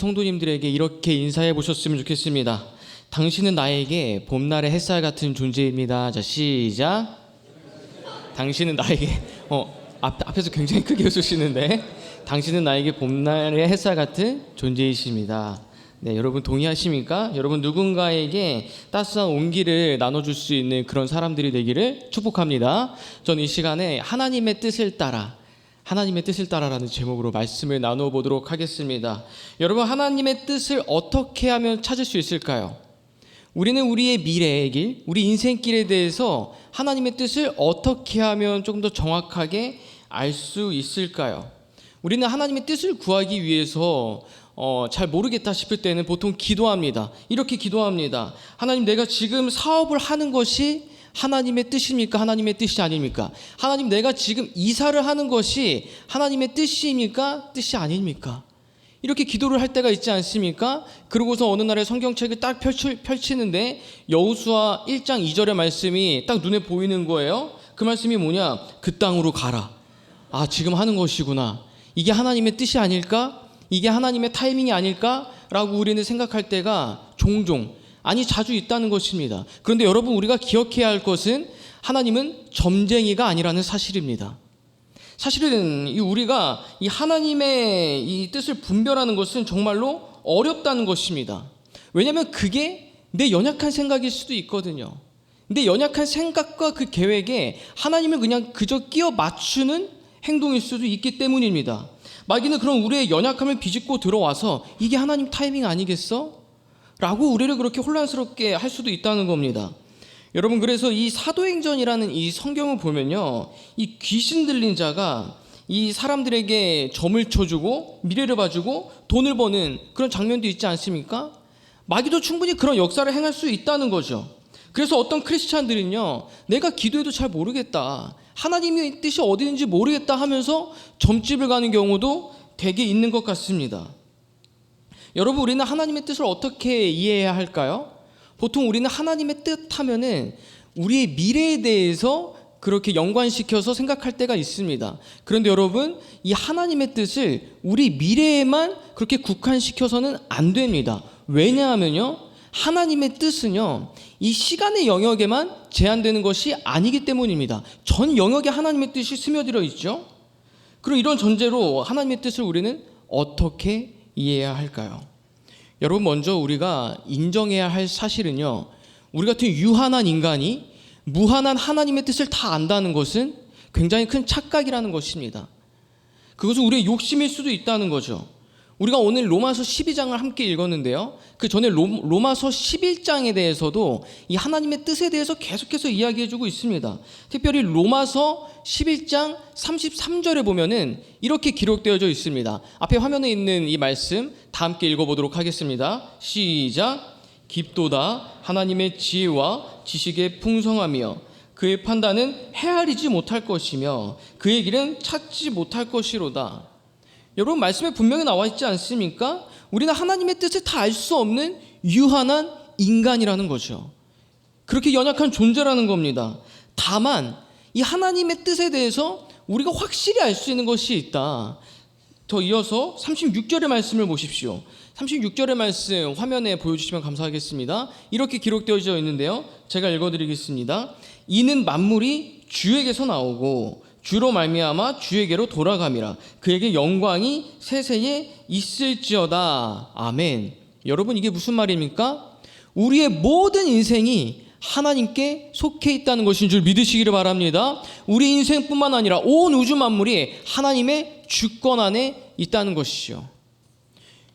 성도님들에게 이렇게 인사해 보셨으면 좋겠습니다. 당신은 나에게 봄날의 햇살 같은 존재입니다. 자, 시작. 당신은 나에게 어 앞, 앞에서 굉장히 크게 웃으시는데 당신은 나에게 봄날의 햇살 같은 존재이십니다. 네, 여러분 동의하십니까? 여러분 누군가에게 따스한 온기를 나눠줄 수 있는 그런 사람들이 되기를 축복합니다. 저는 이 시간에 하나님의 뜻을 따라 하나님의 뜻을 따라라는 제목으로 말씀을 나누어 보도록 하겠습니다. 여러분 하나님의 뜻을 어떻게 하면 찾을 수 있을까요? 우리는 우리의 미래의 길, 우리 인생길에 대해서 하나님의 뜻을 어떻게 하면 조금 더 정확하게 알 수 있을까요? 우리는 하나님의 뜻을 구하기 위해서 어, 잘 모르겠다 싶을 때는 보통 기도합니다. 이렇게 기도합니다. 하나님, 내가 지금 사업을 하는 것이 하나님의 뜻입니까? 하나님의 뜻이 아닙니까? 하나님, 내가 지금 이사를 하는 것이 하나님의 뜻입니까? 뜻이 아닙니까? 이렇게 기도를 할 때가 있지 않습니까? 그러고서 어느 날에 성경책을 딱 펼치, 펼치는데 여우수아 1장 2절의 말씀이 딱 눈에 보이는 거예요. 그 말씀이 뭐냐? 그 땅으로 가라. 아, 지금 하는 것이구나. 이게 하나님의 뜻이 아닐까? 이게 하나님의 타이밍이 아닐까? 라고 우리는 생각할 때가 종종, 아니 자주 있다는 것입니다. 그런데 여러분 우리가 기억해야 할 것은 하나님은 점쟁이가 아니라는 사실입니다. 사실은 이 우리가 이 하나님의 이 뜻을 분별하는 것은 정말로 어렵다는 것입니다. 왜냐하면 그게 내 연약한 생각일 수도 있거든요. 내 연약한 생각과 그 계획에 하나님을 그냥 그저 끼워 맞추는 행동일 수도 있기 때문입니다. 마귀는 그런 우리의 연약함을 비집고 들어와서 이게 하나님 타이밍 아니겠어? 라고 우리를 그렇게 혼란스럽게 할 수도 있다는 겁니다. 여러분 그래서 이 사도행전이라는 이 성경을 보면요. 이 귀신 들린 자가 이 사람들에게 점을 쳐주고 미래를 봐주고 돈을 버는 그런 장면도 있지 않습니까? 마귀도 충분히 그런 역사를 행할 수 있다는 거죠. 그래서 어떤 크리스찬들은요. 내가 기도해도 잘 모르겠다. 하나님의 뜻이 어디 있는지 모르겠다 하면서 점집을 가는 경우도 되게 있는 것 같습니다. 여러분 우리는 하나님의 뜻을 어떻게 이해해야 할까요? 보통 우리는 하나님의 뜻 하면은 우리의 미래에 대해서 그렇게 연관시켜서 생각할 때가 있습니다. 그런데 여러분, 이 하나님의 뜻을 우리 미래에만 그렇게 국한시켜서는 안 됩니다. 왜냐하면요, 하나님의 뜻은요, 이 시간의 영역에만 제한되는 것이 아니기 때문입니다. 전 영역에 하나님의 뜻이 스며들어 있죠. 그리고 이런 전제로 하나님의 뜻을 우리는 어떻게 이해해야 할까요? 여러분 먼저 우리가 인정해야 할 사실은요. 우리 같은 유한한 인간이 무한한 하나님의 뜻을 다 안다는 것은 굉장히 큰 착각이라는 것입니다. 그것은 우리의 욕심일 수도 있다는 거죠. 우리가 오늘 로마서 12장을 함께 읽었는데요. 그 전에 로, 로마서 11장에 대해서도 이 하나님의 뜻에 대해서 계속해서 이야기해주고 있습니다. 특별히 로마서 11장 33절에 보면은 이렇게 기록되어져 있습니다. 앞에 화면에 있는 이 말씀 다 함께 읽어보도록 하겠습니다. 시작. 깊도다 하나님의 지혜와 지식의 풍성하며 그의 판단은 헤아리지 못할 것이며 그의 길은 찾지 못할 것이로다. 여러분 말씀에 분명히 나와 있지 않습니까? 우리는 하나님의 뜻을 다 알 수 없는 유한한 인간이라는 거죠. 그렇게 연약한 존재라는 겁니다. 다만 이 하나님의 뜻에 대해서 우리가 확실히 알 수 있는 것이 있다. 더 이어서 36절의 말씀을 보십시오. 36절의 말씀 화면에 보여주시면 감사하겠습니다. 이렇게 기록되어져 있는데요. 제가 읽어드리겠습니다. 이는 만물이 주에게서 나오고 주로 말미암아 주에게로 돌아감이라. 그에게 영광이 세세에 있을지어다. 아멘. 여러분 이게 무슨 말입니까? 우리의 모든 인생이 하나님께 속해 있다는 것인 줄 믿으시기를 바랍니다. 우리 인생뿐만 아니라 온 우주 만물이 하나님의 주권 안에 있다는 것이죠.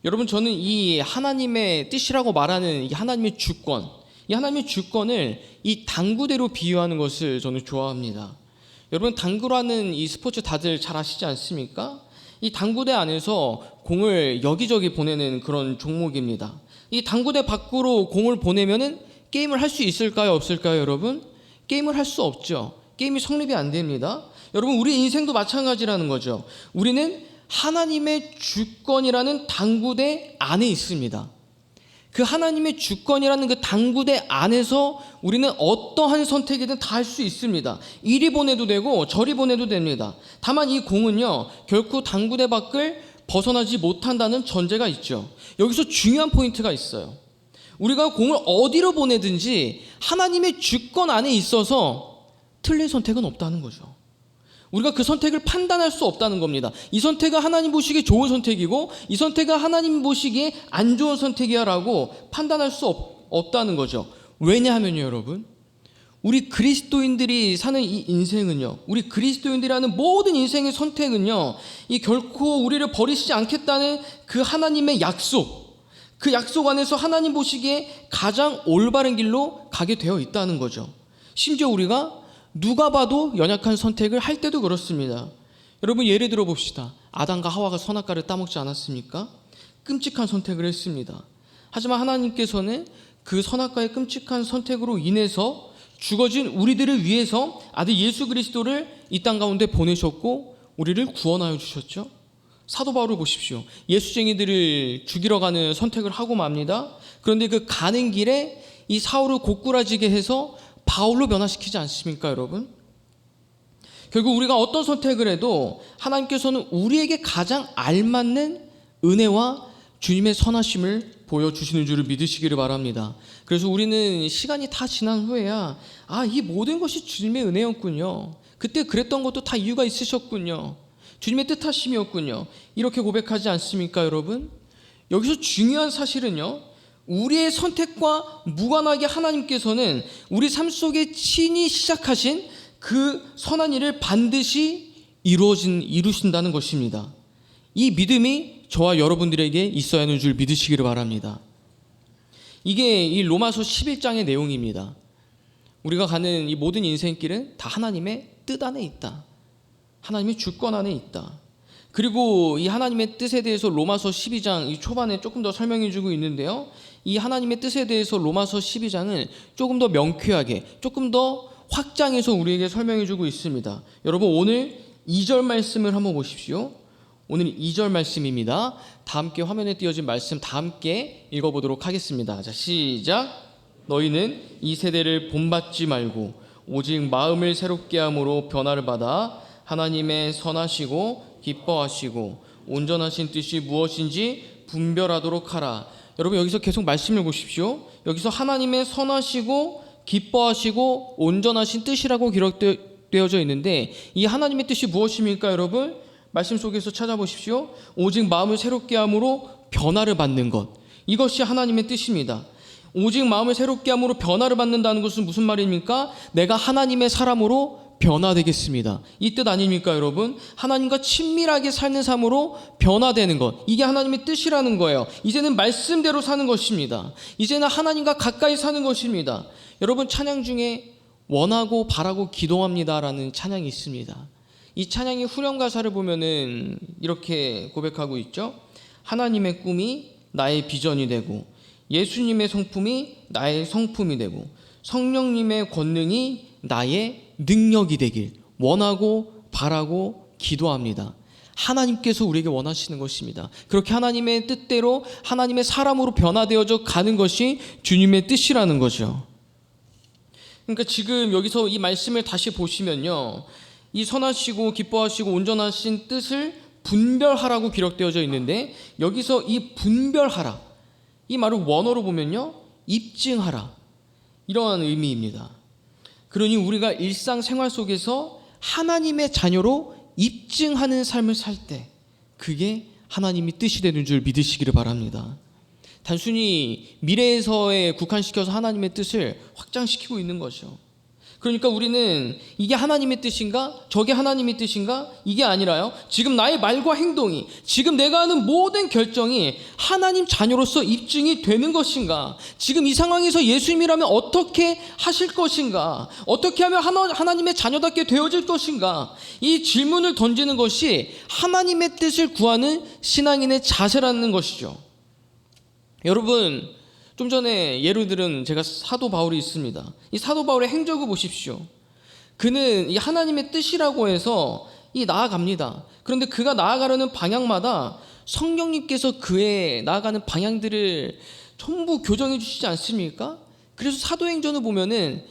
여러분 저는 이 하나님의 뜻이라고 말하는 이 하나님의 주권 이 하나님의 주권을 이 당구대로 비유하는 것을 저는 좋아합니다 여러분 당구라는 이 스포츠 다들 잘 아시지 않습니까? 이 당구대 안에서 공을 여기저기 보내는 그런 종목입니다. 이 당구대 밖으로 공을 보내면은 게임을 할 수 있을까요? 없을까요, 여러분? 게임을 할 수 없죠. 게임이 성립이 안 됩니다. 여러분, 우리 인생도 마찬가지라는 거죠. 우리는 하나님의 주권이라는 당구대 안에 있습니다. 그 하나님의 주권이라는 그 당구대 안에서 우리는 어떠한 선택이든 다 할 수 있습니다. 이리 보내도 되고 저리 보내도 됩니다. 다만 이 공은요, 결코 당구대 밖을 벗어나지 못한다는 전제가 있죠. 여기서 중요한 포인트가 있어요. 우리가 공을 어디로 보내든지 하나님의 주권 안에 있어서 틀린 선택은 없다는 거죠. 우리가 그 선택을 판단할 수 없다는 겁니다. 이 선택은 하나님 보시기에 좋은 선택이고 이 선택은 하나님 보시기에 안 좋은 선택이야라고 판단할 수 없, 없다는 거죠. 왜냐하면요, 여러분. 우리 그리스도인들이 사는 이 인생은요, 우리 그리스도인들이 하는 모든 인생의 선택은요, 이 결코 우리를 버리시지 않겠다는 그 하나님의 약속, 그 약속 안에서 하나님 보시기에 가장 올바른 길로 가게 되어 있다는 거죠. 심지어 우리가 누가 봐도 연약한 선택을 할 때도 그렇습니다. 여러분 예를 들어 봅시다. 아담과 하와가 선악과를 따먹지 않았습니까? 끔찍한 선택을 했습니다. 하지만 하나님께서는 그 선악과의 끔찍한 선택으로 인해서 죽어진 우리들을 위해서 아들 예수 그리스도를 이 땅 가운데 보내셨고 우리를 구원하여 주셨죠. 사도 바울을 보십시오. 예수쟁이들을 죽이러 가는 선택을 하고 맙니다. 그런데 그 가는 길에 이 사울을 고꾸라지게 해서 바울로 변화시키지 않습니까, 여러분? 결국 우리가 어떤 선택을 해도 하나님께서는 우리에게 가장 알맞는 은혜와 주님의 선하심을 보여주시는 줄을 믿으시기를 바랍니다. 그래서 우리는 시간이 다 지난 후에야 아, 이 모든 것이 주님의 은혜였군요. 그때 그랬던 것도 다 이유가 있으셨군요. 주님의 뜻하심이었군요. 이렇게 고백하지 않습니까, 여러분? 여기서 중요한 사실은요. 우리의 선택과 무관하게 하나님께서는 우리 삶 속에 친히 시작하신 그 선한 일을 반드시 이루어진 이루신다는 것입니다. 이 믿음이 저와 여러분들에게 있어야 하는 줄 믿으시기를 바랍니다. 이게 이 로마서 11장의 내용입니다. 우리가 가는 이 모든 인생길은 다 하나님의 뜻 안에 있다. 하나님의 주권 안에 있다. 그리고 이 하나님의 뜻에 대해서 로마서 12장 이 초반에 조금 더 설명해 주고 있는데요. 이 하나님의 뜻에 대해서 로마서 12장은 조금 더 명쾌하게, 조금 더 확장해서 우리에게 설명해 주고 있습니다. 여러분 오늘 2절 말씀을 한번 보십시오. 오늘 2절 말씀입니다. 다 함께 화면에 띄어진 말씀 다 함께 읽어보도록 하겠습니다. 자, 시작. 너희는 이 세대를 본받지 말고 오직 마음을 새롭게 함으로 변화를 받아 하나님의 선하시고 기뻐하시고 온전하신 뜻이 무엇인지 분별하도록 하라. 여러분 여기서 계속 말씀을 보십시오. 여기서 하나님의 선하시고 기뻐하시고 온전하신 뜻이라고 기록되어져 있는데 이 하나님의 뜻이 무엇입니까, 여러분? 말씀 속에서 찾아보십시오. 오직 마음을 새롭게 함으로 변화를 받는 것. 이것이 하나님의 뜻입니다. 오직 마음을 새롭게 함으로 변화를 받는다는 것은 무슨 말입니까? 내가 하나님의 사람으로 변화되겠습니다. 이 뜻 아닙니까, 여러분? 하나님과 친밀하게 사는 삶으로 변화되는 것. 이게 하나님의 뜻이라는 거예요. 이제는 말씀대로 사는 것입니다. 이제는 하나님과 가까이 사는 것입니다. 여러분, 찬양 중에 원하고 바라고 기도합니다라는 찬양이 있습니다. 이 찬양의 후렴 가사를 보면은 이렇게 고백하고 있죠. 하나님의 꿈이 나의 비전이 되고 예수님의 성품이 나의 성품이 되고 성령님의 권능이 나의 능력이 되길 원하고 바라고 기도합니다. 하나님께서 우리에게 원하시는 것입니다. 그렇게 하나님의 뜻대로 하나님의 사람으로 변화되어져 가는 것이 주님의 뜻이라는 거죠. 그러니까 지금 여기서 이 말씀을 다시 보시면요. 이 선하시고 기뻐하시고 온전하신 뜻을 분별하라고 기록되어져 있는데 여기서 이 분별하라 이 말을 원어로 보면요 입증하라 이러한 의미입니다. 그러니 우리가 일상생활 속에서 하나님의 자녀로 입증하는 삶을 살 때 그게 하나님이 뜻이 되는 줄 믿으시기를 바랍니다. 단순히 미래에서에 국한시켜서 하나님의 뜻을 확장시키고 있는 거죠. 그러니까 우리는 이게 하나님의 뜻인가? 저게 하나님의 뜻인가? 이게 아니라요. 지금 나의 말과 행동이, 지금 내가 하는 모든 결정이 하나님 자녀로서 입증이 되는 것인가? 지금 이 상황에서 예수님이라면 어떻게 하실 것인가? 어떻게 하면 하나, 하나님의 자녀답게 되어질 것인가? 이 질문을 던지는 것이 하나님의 뜻을 구하는 신앙인의 자세라는 것이죠. 여러분, 좀 전에 예를 들은 제가 사도 바울이 있습니다. 이 사도 바울의 행적을 보십시오. 그는 이 하나님의 뜻이라고 해서 이 나아갑니다. 그런데 그가 나아가려는 방향마다 성령님께서 그의 나아가는 방향들을 전부 교정해 주시지 않습니까? 그래서 사도행전을 보면은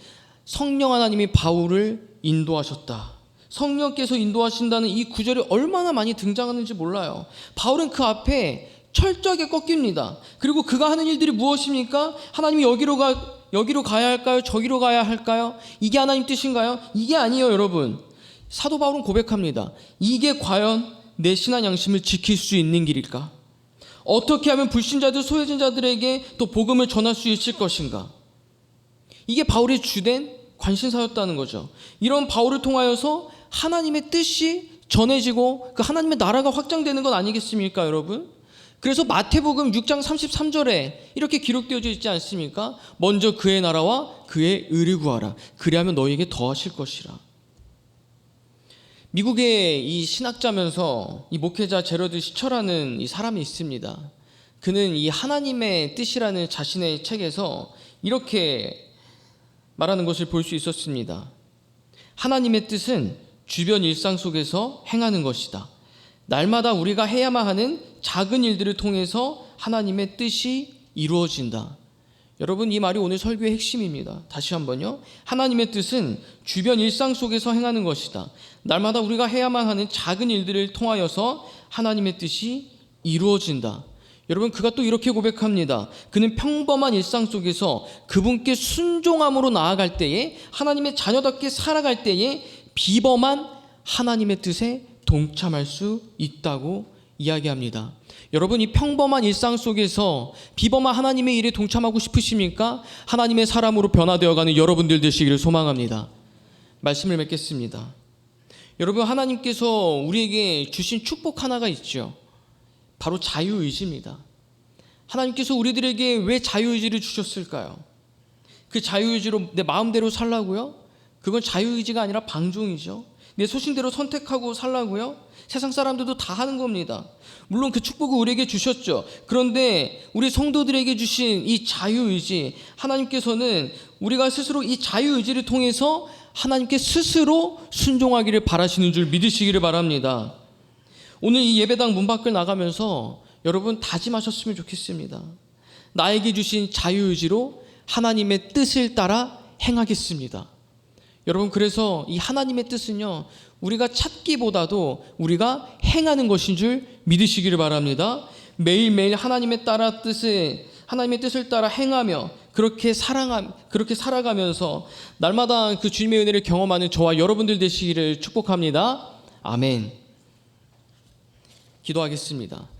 성령 하나님이 바울을 인도하셨다. 성령께서 인도하신다는 이 구절이 얼마나 많이 등장하는지 몰라요. 바울은 그 앞에 철저하게 꺾입니다. 그리고 그가 하는 일들이 무엇입니까? 하나님이 여기로 가 여기로 가야 할까요? 저기로 가야 할까요? 이게 하나님 뜻인가요? 이게 아니에요, 여러분. 사도 바울은 고백합니다. 이게 과연 내 신한 양심을 지킬 수 있는 길일까? 어떻게 하면 불신자들, 소외진 자들에게 또 복음을 전할 수 있을 것인가? 이게 바울의 주된 관심사였다는 거죠. 이런 바울을 통하여서 하나님의 뜻이 전해지고 그 하나님의 나라가 확장되는 것 아니겠습니까, 여러분? 그래서 마태복음 6장 33절에 이렇게 기록되어져 있지 않습니까? 먼저 그의 나라와 그의 의를 구하라. 그리하면 너희에게 더하실 것이라. 미국의 이 신학자면서 이 목회자 제러드 시처라는 이 사람이 있습니다. 그는 이 하나님의 뜻이라는 자신의 책에서 이렇게 말하는 것을 볼 수 있었습니다. 하나님의 뜻은 주변 일상 속에서 행하는 것이다. 날마다 우리가 해야만 하는 작은 일들을 통해서 하나님의 뜻이 이루어진다. 여러분 이 말이 오늘 설교의 핵심입니다. 다시 한번요. 하나님의 뜻은 주변 일상 속에서 행하는 것이다. 날마다 우리가 해야만 하는 작은 일들을 통하여서 하나님의 뜻이 이루어진다. 여러분 그가 또 이렇게 고백합니다. 그는 평범한 일상 속에서 그분께 순종함으로 나아갈 때에 하나님의 자녀답게 살아갈 때에 비범한 하나님의 뜻에 동참할 수 있다고 이야기합니다. 여러분 이 평범한 일상 속에서 비범한 하나님의 일에 동참하고 싶으십니까? 하나님의 사람으로 변화되어가는 여러분들 되시기를 소망합니다. 말씀을 맺겠습니다. 여러분 하나님께서 우리에게 주신 축복 하나가 있죠. 바로 자유의지입니다. 하나님께서 우리들에게 왜 자유의지를 주셨을까요? 그 자유의지로 내 마음대로 살라고요? 그건 자유의지가 아니라 방종이죠. 내 소신대로 선택하고 살라고요? 세상 사람들도 다 하는 겁니다. 물론 그 축복을 우리에게 주셨죠. 그런데 우리 성도들에게 주신 이 자유의지, 하나님께서는 우리가 스스로 이 자유의지를 통해서 하나님께 스스로 순종하기를 바라시는 줄 믿으시기를 바랍니다. 오늘 이 예배당 문 밖을 나가면서 여러분 다짐하셨으면 좋겠습니다. 나에게 주신 자유의지로 하나님의 뜻을 따라 행하겠습니다. 여러분 그래서 이 하나님의 뜻은요 우리가 찾기보다도 우리가 행하는 것인 줄 믿으시기를 바랍니다. 매일매일 하나님의 따라 뜻을 하나님의 뜻을 따라 행하며 그렇게 사랑함 그렇게 살아가면서 날마다 그 주님의 은혜를 경험하는 저와 여러분들 되시기를 축복합니다. 아멘. 기도하겠습니다.